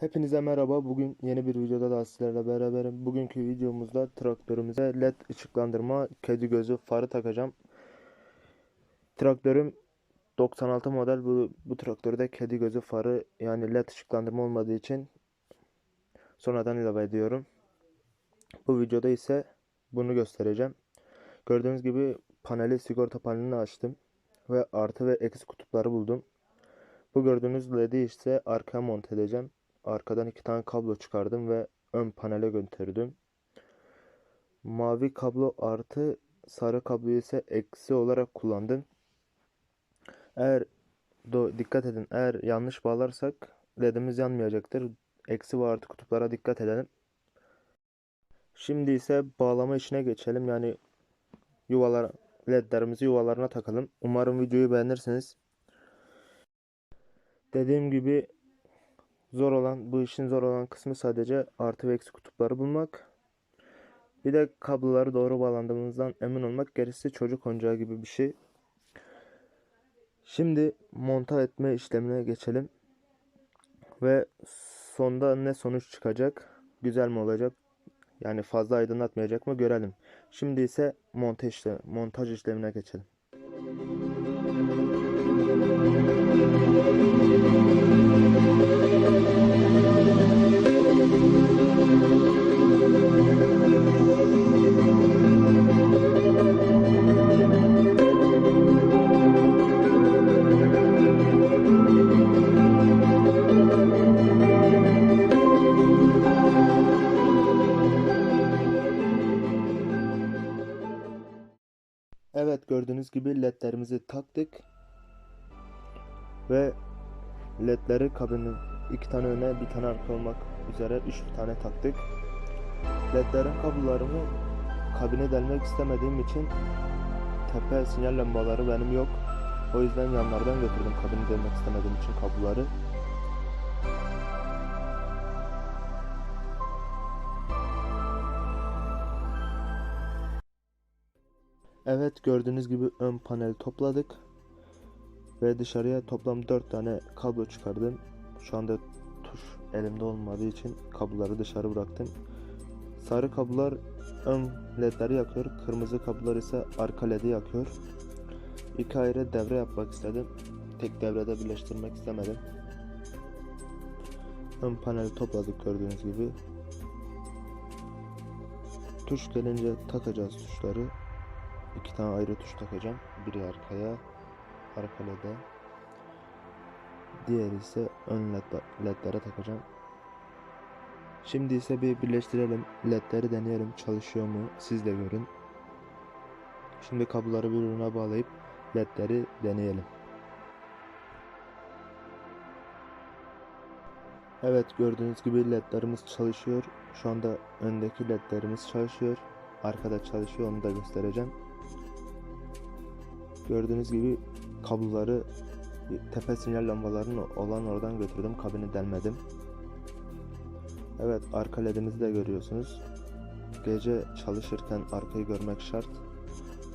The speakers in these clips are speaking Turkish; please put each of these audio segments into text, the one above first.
Hepinize merhaba. Bugün yeni bir videoda daha sizlerle beraberim. Bugünkü videomuzda traktörümüze led ışıklandırma, kedi gözü farı takacağım. Traktörüm 96 model. Bu, bu traktörde kedi gözü farı yani led ışıklandırma olmadığı için sonradan ilave ediyorum. Bu videoda ise bunu göstereceğim. Gördüğünüz gibi paneli sigorta panelini açtım ve artı ve eksi kutupları buldum. Bu gördüğünüz led'i ise arkaya monte edeceğim. Arkadan iki tane kablo çıkardım ve ön panele götürdüm. Mavi kablo artı sarı kabloyu ise eksi olarak kullandım. Eğer do dikkat edin eğer yanlış bağlarsak ledimiz yanmayacaktır. Eksi ve artı kutuplara dikkat edelim. Şimdi ise bağlama işine geçelim. Yani yuvalar ledlerimizi yuvalarına takalım. Umarım videoyu beğenirsiniz. Dediğim gibi Zor olan, bu işin zor olan kısmı sadece artı ve eksi kutupları bulmak. Bir de kabloları doğru bağlandığımızdan emin olmak. Gerisi çocuk oyuncağı gibi bir şey. Şimdi monta etme işlemine geçelim. Ve sonda ne sonuç çıkacak? Güzel mi olacak? Yani fazla aydınlatmayacak mı görelim. Şimdi ise monte işlem, montaj işlemine geçelim. Evet gördüğünüz gibi ledlerimizi taktık. Ve ledleri kabinin iki tane öne bir tane arka olmak üzere üç tane taktık. Ledlerin kablolarını kabine delmek istemediğim için tepe sinyal lambaları benim yok. O yüzden yanlardan götürdüm kabine delmek istemediğim için kabloları. Evet gördüğünüz gibi ön panel topladık. Ve dışarıya toplam 4 tane kablo çıkardım. Şu anda tuş elimde olmadığı için kabloları dışarı bıraktım. Sarı kablolar ön ledleri yakıyor. Kırmızı kablolar ise arka ledi yakıyor. İki ayrı devre yapmak istedim. Tek devrede birleştirmek istemedim. Ön paneli topladık gördüğünüz gibi. Tuş gelince takacağız tuşları. İki tane ayrı tuş takacağım. Biri arkaya, arka led'e. Diğeri ise ön led, ledlere takacağım. Şimdi ise bir birleştirelim. Ledleri deneyelim. Çalışıyor mu? Siz de görün. Şimdi kabloları birbirine bağlayıp ledleri deneyelim. Evet gördüğünüz gibi ledlerimiz çalışıyor. Şu anda öndeki ledlerimiz çalışıyor. Arkada çalışıyor onu da göstereceğim. Gördüğünüz gibi kabloları tepe sinyal lambalarının olan oradan götürdüm. Kabini delmedim. Evet arka ledimizi de görüyorsunuz. Gece çalışırken arkayı görmek şart.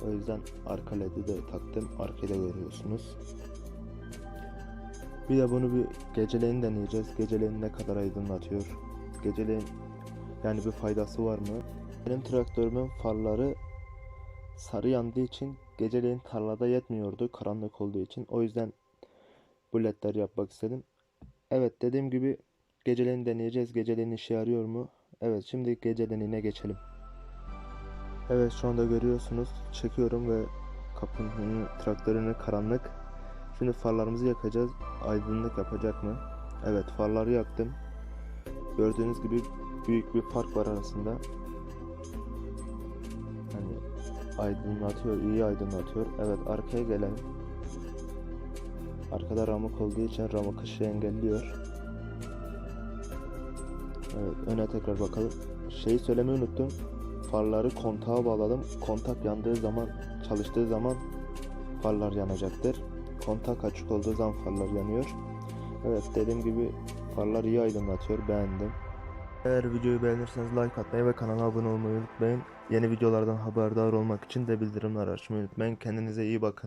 O yüzden arka ledi de taktım. Arkayı da görüyorsunuz. Bir de bunu bir geceleyin deneyeceğiz. Geceleyin ne kadar aydınlatıyor. Geceleyin yani bir faydası var mı? Benim traktörümün farları sarı yandığı için geceleyin tarlada yetmiyordu karanlık olduğu için. O yüzden bu ledler yapmak istedim. Evet dediğim gibi geceleyin deneyeceğiz. Geceleyin işe yarıyor mu? Evet şimdi gecelenine geçelim. Evet şu anda görüyorsunuz. Çekiyorum ve kapının traktörünü karanlık. Şimdi farlarımızı yakacağız. Aydınlık yapacak mı? Evet farları yaktım. Gördüğünüz gibi büyük bir fark var arasında. Aydınlatıyor, iyi aydınlatıyor. Evet arkaya gelelim. Arkada ramuk olduğu için ramuk ışığı engelliyor. Evet öne tekrar bakalım. Şeyi söylemeyi unuttum. Farları kontağa bağladım. Kontak yandığı zaman, çalıştığı zaman farlar yanacaktır. Kontak açık olduğu zaman farlar yanıyor. Evet dediğim gibi farlar iyi aydınlatıyor. Beğendim. Eğer videoyu beğenirseniz like atmayı ve kanala abone olmayı unutmayın. Yeni videolardan haberdar olmak için de bildirimler açmayı unutmayın. Kendinize iyi bakın.